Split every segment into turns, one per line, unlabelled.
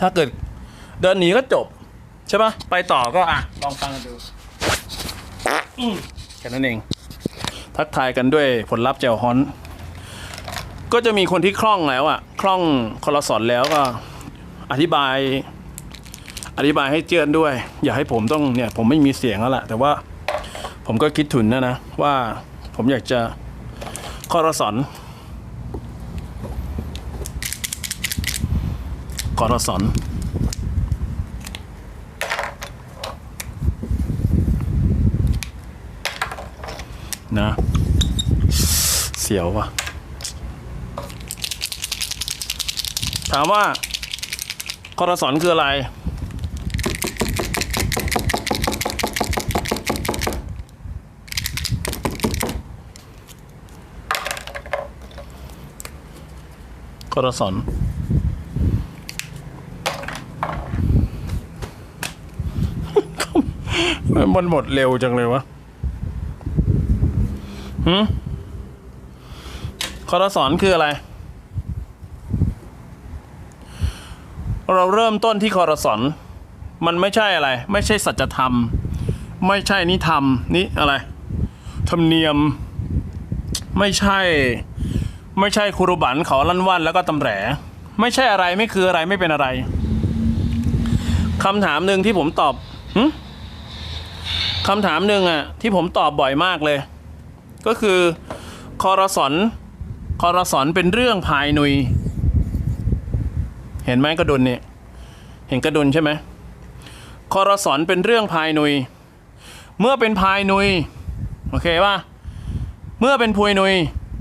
ถ้าเกิดเดินหนีก็จบ ใช่ปะไปต่อก็อะ ลองฟังกันดูแค่นั้นเอง ทักทายกันด้วยผลลัพธ์เจลฮอน ก็จะมีคนที่คล่องแล้วอะคล่องคอรสอนแล้วก็ อธิบาย อธิบายให้เจือนด้วย อย่าให้ผมต้องเนี่ย ผมไม่มีเสียงแล้วแหละแต่ว่าผมก็คิดถึงนะนะว่าผมอยากจะคอรสอน คอรสอนนะ เสียวว่ะ ถามว่าคอรสอนคืออะไรคอรสอน มันหมดเร็วจังเลยวะหืมคอรสอนคืออะไร เราเริ่มต้นที่คอรสอน มันไม่ใช่อะไร ไม่ใช่สัจธรรม ไม่ใช่นิธรรมนี่อะไร ธรรมเนียม ไม่ใช่ ไม่ใช่คุรุบันเขาลั่นวันแล้วก็ตำแหลไม่ใช่อะไรไม่คืออะไรไม่เป็นอะไรคำถามหนึ่งที่ผมตอบหึ คำถามหนึ่งอะที่ผมตอบบ่อยมากเลย ก็คือคอรสอนคอรสอนเป็นเรื่องภายนุย เห็นไหมกระดุนเนี่ยเห็นกระดุนใช่ไหมคอรสอนเป็นเรื่องภายนุย เมื่อเป็นภายนุยโอเคป่ะเมื่อเป็นพวยนุย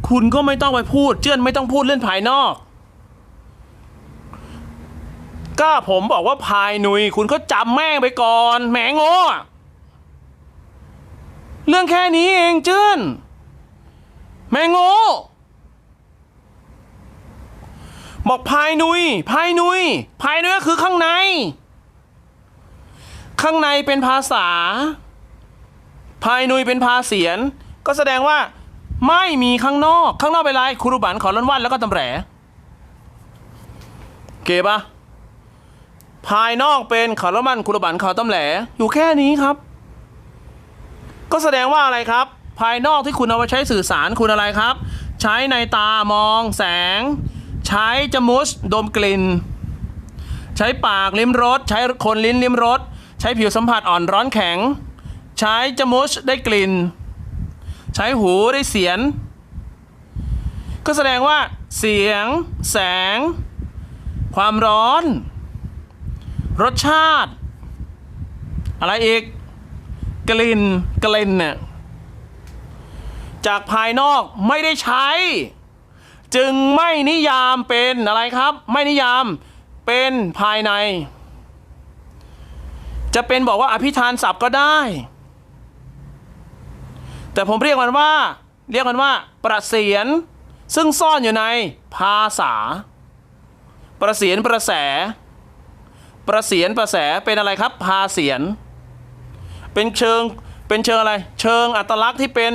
คุณก็ไม่ต้องไปพูด เจื้อนไม่ต้องพูดเรื่องภายนอกก็ผมบอกว่าภายนุย คุณก็จำแม่งไปก่อน แหมโง่อ เรื่องแค่นี้เองเจื้อนแม่งโง่บอกภายนุย ภายนุย ภายนุยก็คือข้างใน ข้างในเป็นภาษา ภายนุยเป็นภาเสียน ก็แสดงว่า ไม่มีข้างนอก ข้างนอกเป็นไรครูรุบันขอล้นวันแล้วก็ตำแหลเก็บปะภายนอกเป็นขอล้นวันครูรุบันขอตำแหลอยู่แค่นี้ครับ ก็แสดงว่าอะไรครับ ภายนอกที่คุณเอาไปใช้สื่อสารคุณอะไรครับ ใช้ในตามองแสง ใช้จมูกดมกลิ่น ใช้ปากลิ้มรส ใช้คนลิ้นลิ้มรส ใช้ผิวสัมผัสอ่อนร้อนแข็ง ใช้จมูกได้กลิ่น ใช้หูได้เสียง ก็แสดงว่า เสียง แสง ความร้อน รสชาติ อะไรอีก กลิ่นกลิ่นเนี่ยจากภายนอกไม่ได้ใช้ จึงไม่นิยามเป็นอะไรครับ ไม่นิยามเป็นภายใน จะเป็นบอกว่าอภิธานศัพท์ก็ได้ แต่ผมเรียกมันว่า เรียกมันว่า ประเสียน ซึ่งซ่อนอยู่ในภาษา ประเสียนประแส ประเสียนประแสเป็นอะไรครับ ภาเสียน เป็นเชิงเป็นเชิงอะไร เชิงอัตลักษณ์ที่เป็น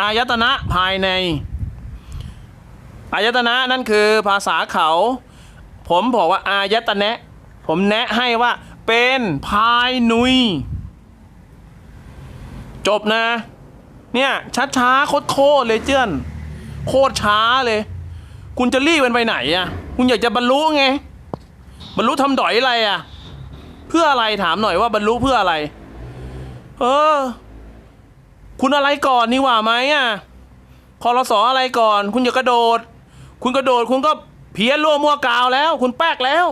อายตนะภายใน อายตนะนั่นคือภาษาเขา ผมบอกว่าอายตนะ ผมแนะให้ว่าเป็นภายนุย จบนะ เนี่ยช้าช้าๆโคตรโคตรเลยเจื้อน โคตรช้าเลย คุณจะรีบมันไปไหนอะคุณอยากจะบรรลุไง บรรลุทำดอยอะไรอะ เพื่ออะไรถามหน่อยว่าบรรลุเพื่ออะไร เออ คุณอะไรก่อนนี่หว่าไหมอะคอรสออะไรก่อน คุณอย่ากระโดด คุณกระโดด คุณก็เพี้ยนรั่วมั่วกาวแล้ว คุณแป๊กแล้ว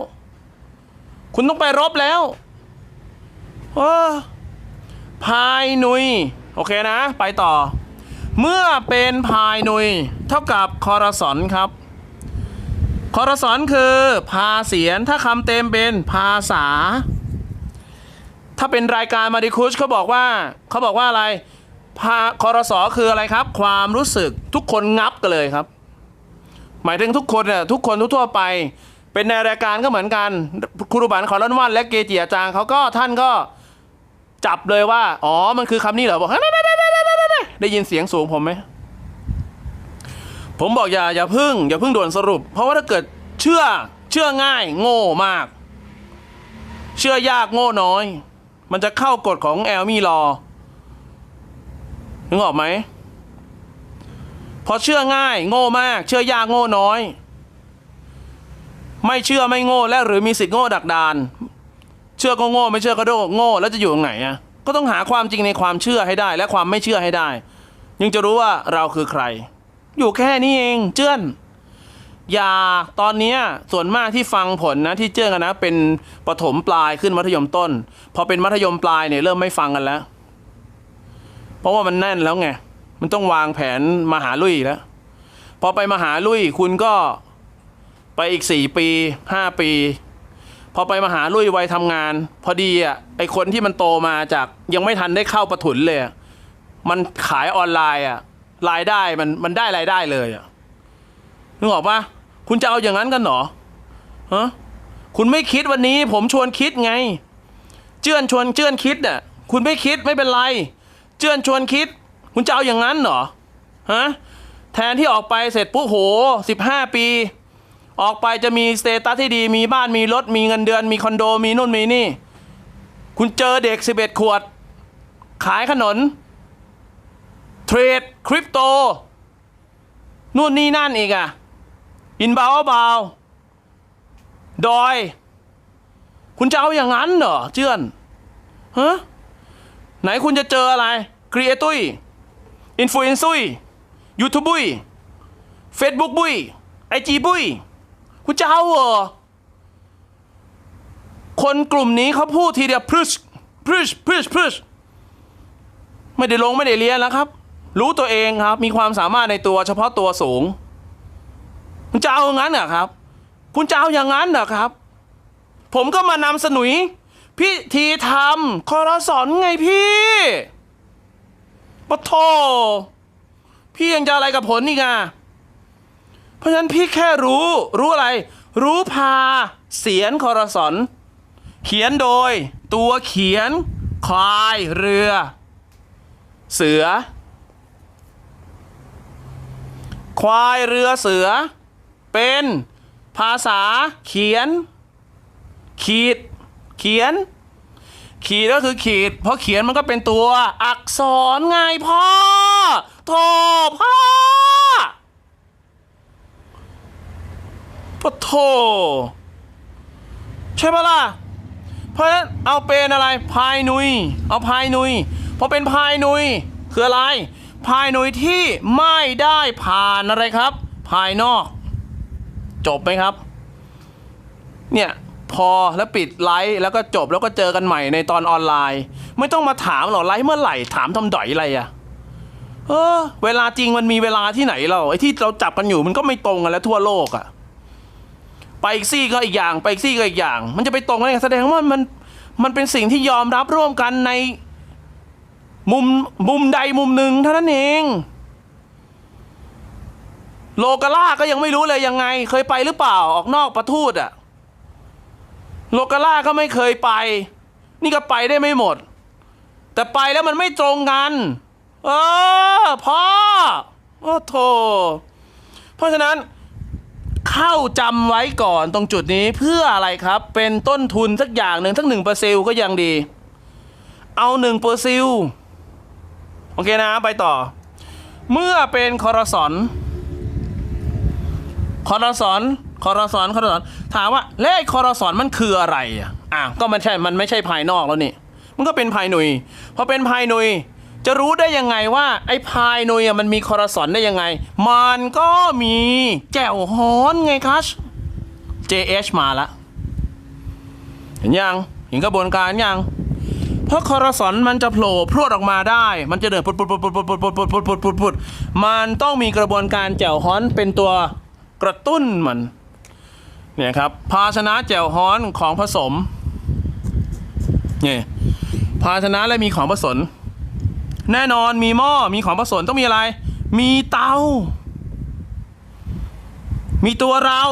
คุณต้องไปรบแล้วเออพายนุย โอเคนะ ไปต่อ เมื่อเป็นพายนุย เท่ากับคอรสอนครับคอรสอนคือ ภาเสียนถ้าคำเต็มเป็นภาษา ถ้าเป็นรายการมาดิคุชเขาบอกว่าเขาบอกว่าอะไรพาคอรสอคืออะไรครับ ความรู้สึกทุกคนงับกันเลยครับ หมายถึงทุกคนเนี่ยทุกคนทั่วไป เป็นในรายการก็เหมือนกันครูรุบันขอรันวันและเกจิอาจารย์เขาก็ท่านก็จับเลยว่า อ๋อ มันคือคำนี้เหรอบอกได้ยินเสียงสูงผมไหมผมบอกอย่าอย่าพึ่ง อย่าพึ่งด่วนสรุป เพราะว่าถ้าเกิดเชื่อเชื่อง่าย โง่มาก เชื่อยากโง่น้อย มันจะเข้ากฎของแอลมี่รอนึกออกไหมพอเชื่อง่ายโง่มาก เชื่อยากโง่น้อย ไม่เชื่อไม่โง่และหรือมีสิทธิ์โง่ดักดาน เชื่อก็โง่ไม่เชื่อก็โดโง่แล้วจะอยู่ตรงไหนอะก็ต้องหาความจริงในความเชื่อให้ได้ และความไม่เชื่อให้ได้ยังจะรู้ว่าเราคือใคร อยู่แค่นี้เองเจื้อนอ ยาตอนนี้ส่วนมากที่ฟังผลนะที่เจอกันนะ เป็นประถมปลายขึ้นมัธยมต้น พอเป็นมัธยมปลายเนี่ยเริ่มไม่ฟังกันแล้ว เพราะว่ามันแน่นแล้วไงมันต้องวางแผนมหาลุยแล้วพอไปมหาลุยคุณก็ไปอีกสี่ปีห้าปี พอไปมหาลุยวัยทำงาน พอดีอะไอคนที่มันโตมาจากยังไม่ทันได้เข้าประถุนเลย มันขายออนไลน์อะรายได้มันมันได้รายได้เลยอะนึกออกปะ คุณจะเอาอย่างนั้นกันเหรอฮะคุณไม่คิดวันนี้ ผมชวนคิดไง เจื้อนชวนเจื้อนคิดน่ะคุณไม่คิดไม่เป็นไร เจื้อนชวนคิด คุณจะเอาอย่างนั้นเหรอฮะแทนที่ออกไปเสร็จปุ๊บโหสิบห้าปี ออกไปจะมีสเตตัสที่ดี มีบ้านมีรถ มีเงินเดือน มีคอนโดมีนู่นมีนี่ คุณเจอเด็ก11ขวด ขายขนนเทรดคริปโตนู่นนี่นั่นอีกอะ อินบาวบาวดอย คุณจะเอาอย่างนั้นเหรอเจื้อนฮะไหนคุณจะเจออะไรครีเอตุยอินฟลูเอนซุยยูทูบบุยเฟซบุ๊กบุยไอจีบุยคุณจะเอาเหรอคนกลุ่มนี้เขาพูดทีเดียวพรึชพรึชพรึชพรึชไม่ได้ลงไม่ได้เรียนแล้วครับ รู้ตัวเองครับ มีความสามารถในตัวเฉพาะตัวสูง คุณจะเอาอย่างนั้นเหรอครับ คุณจะเอาอย่างนั้นเหรอครับ ผมก็มานำสนุย พิธีทำคอรสอนไงพี่ปะโทพี่ยังจะอะไรกับผลอีกอะเพราะฉะนั้นพี่แค่รู้ รู้อะไร รู้พา เสียนคอรสอนเขียนโดย ตัวเขียน ควายเรือ เสือ ควายเรือเสือ เป็นภาษาเขียน ขีด เขียน ขีดก็คือขีด เพราะเขียนมันก็เป็นตัวอักษรไงพ่อโถพ่อปะโถใช่ปะล่ะ เพราะฉะนั้นเอาเป็นอะไรพายนุย เอาพายนุยพอเป็นพายนุยคืออะไรพายนุยที่ไม่ได้ผ่านอะไรครับ ภายนอก จบไหมครับ เนี่ยพอแล้วปิดไลฟ์แล้วก็จบแล้วก็เจอกันใหม่ในตอนออนไลน์ ไม่ต้องมาถามหรอกไลฟ์เมื่อไหร่ถามทำดอยอะไรอะเออ เวลาจริงมันมีเวลาที่ไหนเราไอ้ที่เราจับกันอยู่มันก็ไม่ตรงกันแล้วทั่วโลกอะไปอีกซี่ก็อีกอย่าง ไปอีกซี่ก็อีกอย่าง มันจะไปตรงกันได้ไงแสดงว่ามันมันเป็นสิ่งที่ยอมรับร่วมกันในมุมมุมใดมุมหนึ่งเท่านั้นเอง โลกาล่าก็ยังไม่รู้เลยยังไง เคยไปหรือเปล่าออกนอกประทูตอะโลกาล่าก็ไม่เคยไป นี่ก็ไปได้ไม่หมด แต่ไปแล้วมันไม่ตรงกันเออพ่อโอ้โถเพราะฉะนั้นเข้าจำไว้ก่อนตรงจุดนี้เพื่ออะไรครับ เป็นต้นทุนสักอย่างหนึ่งสักหนึ่งเปอร์เซลก็ยังดี เอาหนึ่งเปอร์ซิลโอเคนะไปต่อ เมื่อเป็นคอร์สอน คอรสอนคอรสอนคอรสอนถามว่าเลขคอรสอนมันคืออะไรอะอะก็มันใช่มันไม่ใช่ภายนอกแล้วนี่มันก็เป็นภายหนุยพอเป็นภายหนุยจะรู้ได้ยังไงว่า ไอ้ภายหนุยอะมันมีคอรสอนได้ยังไง มันก็มีแจวฮอนไงครับ JH มาละ เห็นยังเห็นกระบวนการยัง เพราะคอรสอนมันจะโผล่พรวดออกมาได้ มันจะเดินปุดปุดปุดปุดปุดปุดปุดปุดปุดปุดปุดปุดมันต้องมีกระบวนการแจ่วฮ้อนเป็นตัว กระตุ้นมันเนี่ยครับภาชนะแจ่วฮ้อนของผสมเนี่ยภาชนะและมีของผสมแน่นอนมีหม้อมีของผสมต้องมีอะไร มีเตา มีตัวเรา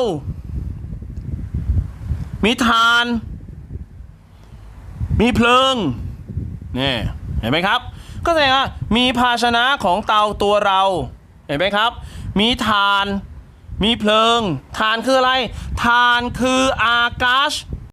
มีทาน มีเพลิงเนี่ยเห็นไหมครับ ก็แสดงว่ามีภาชนะของเตาตัวเรา เห็นไหมครับ มีทาน มีเพลิงทานคืออะไรทานคืออากาศ